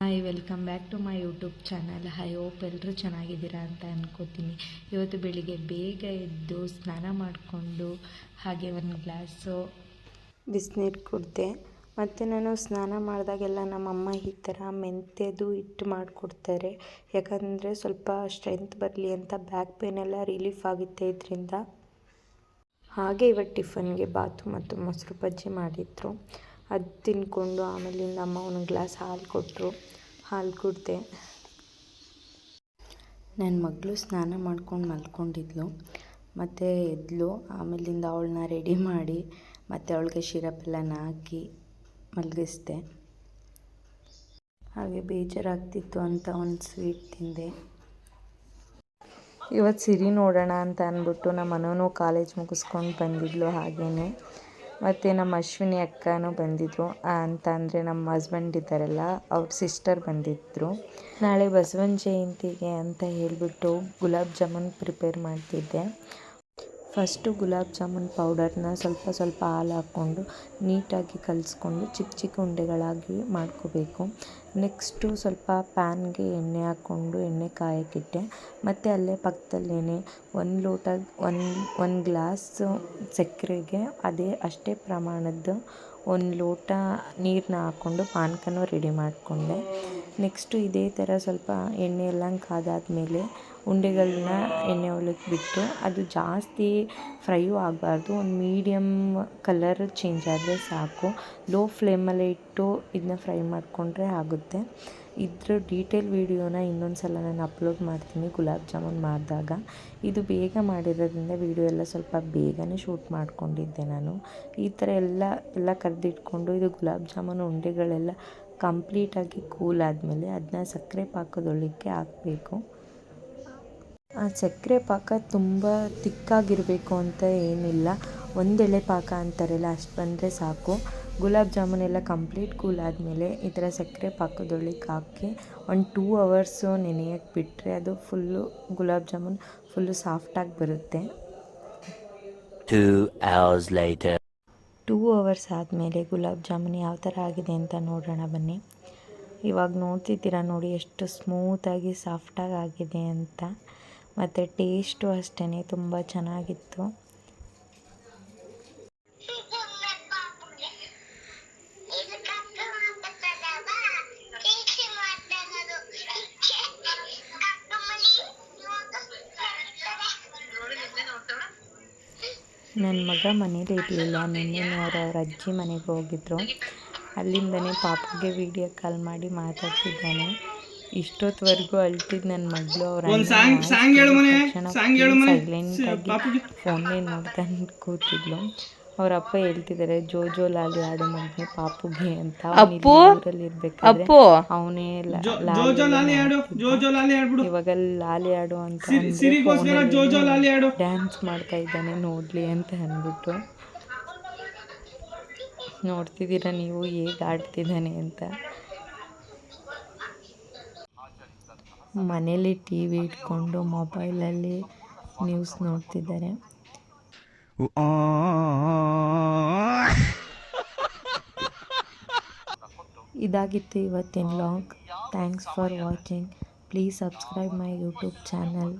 Hi welcome back to my YouTube channel I hope ಎಲ್ಲರೂ ಚೆನ್ನಾಗಿದ್ದೀರಾ ಅಂತ ಅಂದ್ಕೋತೀನಿ ಇವತ್ತು ಬೆಳಿಗ್ಗೆ ಬೇಗ ಎದ್ದು ಸ್ನಾನ ಮಾಡಿಕೊಂಡು ಹಾಗೆ ಒಂದು ಗ್ಲಾಸು ಬಿಸಿನೀರು ಕುಡಿದೆ, ಮತ್ತು ನಾನು ಸ್ನಾನ ಮಾಡಿದಾಗೆಲ್ಲ ನಮ್ಮಮ್ಮ ಈ ಥರ ಮೆಂತ್ಯದು ಹಿಟ್ಟು ಮಾಡಿಕೊಡ್ತಾರೆ. ಯಾಕಂದರೆ ಸ್ವಲ್ಪ ಸ್ಟ್ರೆಂತ್ ಬರಲಿ ಅಂತ ಬ್ಯಾಕ್ ಪೇನ್ ಎಲ್ಲ ರಿಲೀಫ್ ಆಗುತ್ತೆ ಇದರಿಂದ. ಹಾಗೆ ಇವತ್ತು ಟಿಫನ್ಗೆ ಬಾತು ಮತ್ತು ಮೊಸರು ಬಜ್ಜಿ ಮಾಡಿದ್ರು. ಅದು ತಿಂದ್ಕೊಂಡು ಆಮೇಲಿಂದ ಅಮ್ಮ ಒಂದು ಗ್ಲಾಸ್ ಹಾಲು ಕೊಟ್ಟರು ಹಾಲು ಕುಡಿದೆ. ನನ್ನ ಮಗಳು ಸ್ನಾನ ಮಾಡ್ಕೊಂಡು ಮಲ್ಕೊಂಡಿದ್ಲು. ಮತ್ತು ಎದ್ಲು. ಆಮೇಲಿಂದ ಅವಳನ್ನ ರೆಡಿ ಮಾಡಿ ಮತ್ತು ಅವಳಿಗೆ ಶಿರಪ್ ಎಲ್ಲನ ಹಾಕಿ ಮಲಗಿಸ್ದೆ. ಹಾಗೆ ಬೇಜಾರಾಗ್ತಿತ್ತು ಅಂತ ಒಂದು ಸ್ವೀಟ್ ತಿಂದೆ. ಇವತ್ತು ಸಿರಿ ನೋಡೋಣ ಅಂತ ಅಂದ್ಬಿಟ್ಟು ನಮ್ಮ ಮನೋನು ಕಾಲೇಜ್ ಮುಗಿಸ್ಕೊಂಡು ಬಂದಿದ್ಲು ಹಾಗೇ ಮತ್ತು ನಮ್ಮ ಅಶ್ವಿನಿ ಅಕ್ಕನೂ ಬಂದಿದ್ದರು ಅಂತ ಅಂದರೆ ನಮ್ಮ ಹಸ್ಬೆಂಡ್ ಇದ್ದಾರಲ್ಲ, ಅವ್ರ ಸಿಸ್ಟರ್ ಬಂದಿದ್ದರು ನಾಳೆ ಬಸವನ ಜಯಂತಿಗೆ ಅಂತ ಹೇಳಿಬಿಟ್ಟು ಗುಲಾಬ್ ಜಾಮೂನ್ ಪ್ರಿಪೇರ್ ಮಾಡ್ತಿದ್ದೆ. ಫಸ್ಟು ಗುಲಾಬ್ ಜಾಮೂನ್ ಪೌಡರ್ನ ಸ್ವಲ್ಪ ಸ್ವಲ್ಪ ಹಾಲು ಹಾಕ್ಕೊಂಡು ನೀಟಾಗಿ ಕಲಿಸ್ಕೊಂಡು ಚಿಕ್ಕ ಚಿಕ್ಕ ಉಂಡೆಗಳಾಗಿ ಮಾಡ್ಕೋಬೇಕು. ನೆಕ್ಸ್ಟು ಸ್ವಲ್ಪ ಪ್ಯಾನ್ಗೆ ಎಣ್ಣೆ ಹಾಕ್ಕೊಂಡು ಎಣ್ಣೆ ಕಾಯಕ್ಕಿಟ್ಟೆ. ಮತ್ತು ಅಲ್ಲೇ ಪಕ್ಕದಲ್ಲೇ ಒಂದು ಲೋಟ, ಒಂದು ಒಂದು ಗ್ಲಾಸ್ ಸಕ್ಕರೆಗೆ ಅದೇ ಅಷ್ಟೇ ಪ್ರಮಾಣದ್ದು ಒಂದು ಲೋಟ ನೀರನ್ನ ಹಾಕ್ಕೊಂಡು ಪಾನಕನೂ ರೆಡಿ ಮಾಡಿಕೊಂಡೆ. ನೆಕ್ಸ್ಟು ಇದೇ ಥರ ಸ್ವಲ್ಪ ಎಣ್ಣೆ ಎಲ್ಲ ಕಾದಾದಮೇಲೆ ಉಂಡೆಗಳನ್ನ ಎಣ್ಣೆ ಒಳಗೆ ಬಿಟ್ಟು ಅದು ಜಾಸ್ತಿ ಫ್ರೈಯೂ ಆಗಬಾರ್ದು. ಒಂದು ಮೀಡಿಯಮ್ ಕಲರ್ ಚೇಂಜ್ ಆದರೆ ಸಾಕು. ಲೋ ಫ್ಲೇಮಲ್ಲೇ ಇಟ್ಟು ಇದನ್ನ ಫ್ರೈ ಮಾಡಿಕೊಂಡ್ರೆ ಆಗುತ್ತೆ. ಇದ್ರ ಡೀಟೇಲ್ ವೀಡಿಯೋನ ಇನ್ನೊಂದು ಸಲ ನಾನು ಅಪ್ಲೋಡ್ ಮಾಡ್ತೀನಿ ಗುಲಾಬ್ ಜಾಮೂನ್ ಮಾಡಿದಾಗ. ಇದು ಬೇಗ ಮಾಡಿರೋದ್ರಿಂದ ವೀಡಿಯೋ ಎಲ್ಲ ಸ್ವಲ್ಪ ಬೇಗನೆ ಶೂಟ್ ಮಾಡ್ಕೊಂಡಿದ್ದೆ ನಾನು. ಈ ಥರ ಎಲ್ಲ ಎಲ್ಲ ಕರೆದಿಟ್ಕೊಂಡು ಇದು ಗುಲಾಬ್ ಜಾಮೂನು ಉಂಡೆಗಳೆಲ್ಲ ಕಂಪ್ಲೀಟಾಗಿ ಕೂಲ್ ಆದಮೇಲೆ ಅದನ್ನ ಸಕ್ಕರೆ ಪಾಕದೊಳಕ್ಕೆ ಹಾಕಬೇಕು. ಆ ಸಕ್ಕರೆ ಪಾಕ ತುಂಬ ತಿಕ್ಕಾಗಿರಬೇಕು ಅಂತ ಏನಿಲ್ಲ. ಒಂದೆಳೆ ಪಾಕ ಅಂತಾರಲ್ಲ, ಅಷ್ಟು ಬಂದರೆ ಸಾಕು. ಗುಲಾಬ್ ಜಾಮೂನ್ ಎಲ್ಲ ಕಂಪ್ಲೀಟ್ ಕೂಲ್ ಆದಮೇಲೆ ಈ ಥರ ಸಕ್ಕರೆ ಪಾಕದೊಳಗೆ ಹಾಕಿ ಒಂದು ಟೂ ಅವರ್ಸು ನೆನೆಯಕ್ಕೆ ಬಿಟ್ಟರೆ ಅದು ಫುಲ್ಲು ಗುಲಾಬ್ ಜಾಮೂನ್ ಫುಲ್ಲು ಸಾಫ್ಟಾಗಿ ಬರುತ್ತೆ. ಟೂ ಅವರ್ಸ್ ಆದಮೇಲೆ ಗುಲಾಬ್ ಜಾಮೂನ್ ಯಾವ ಥರ ಆಗಿದೆ ಅಂತ ನೋಡೋಣ ಬನ್ನಿ. ಇವಾಗ ನೋಡ್ತಿದ್ದೀರಾ ನೋಡಿ ಎಷ್ಟು ಸ್ಮೂತಾಗಿ ಸಾಫ್ಟಾಗಿ ಆಗಿದೆ ಅಂತ. ಮತ್ತು ಟೇಸ್ಟು ಅಷ್ಟೇ ತುಂಬ ಚೆನ್ನಾಗಿತ್ತು. ನನ್ನ ಮಗ ಮನೇಲಿ ಇರಲಿಲ್ಲ. ನಿನ್ನೆ ಅವ್ರ ಅವ್ರ ಅಜ್ಜಿ ಮನೆಗೆ ಹೋಗಿದ್ರು. ಅಲ್ಲಿಂದನೇ ಪಾಪಗೆ ವಿಡಿಯೋ ಕಾಲ್ ಮಾಡಿ ಮಾತಾಡ್ತಿದ್ದಾನೆ. ಇಷ್ಟೊತ್ತವರೆಗೂ ಅಳ್ತಿದ್ದು ನನ್ನ ಮಗಳು ಅವ್ರ ಸೈಲೆಂಟಾಗಿ ಫೋನೇ ನೋಡ್ಕೊಂಡು ಕೂತಿದ್ಲು. ಅವ್ರ ಅಪ್ಪ ಹೇಳ್ತಿದ್ದಾರೆ ಜೋ ಜೋ ಲಾಲಿ ಆಡು ಮಗನೆ ಪಾಪುಗೆ ಅಂತ ಅಪ್ಪು? ಅಪ್ಪು? ಅವನೇ ಇವಾಗ ಲಾಲಿ ಆಡು ಅಂತ ಡ್ಯಾನ್ಸ್ ಮಾಡ್ತಾ ಇದ್ದಾನೆ ನೋಡ್ಲಿ ಅಂತ ಅಂದ್ಬಿಟ್ಟು. ನೋಡ್ತಿದ್ದೀರ ನೀವು ಹೇಗೆ ಆಡ್ತಿದ್ದಾನೆ ಅಂತ. ಮನೇಲಿ ಟಿ ವಿ ಇಟ್ಕೊಂಡು ಮೊಬೈಲಲ್ಲಿ ನ್ಯೂಸ್ ನೋಡ್ತಿದ್ದಾರೆ. ಇದಾಗಿತ್ತು ಇವತ್ತಿನ log thanks for watching please subscribe my YouTube channel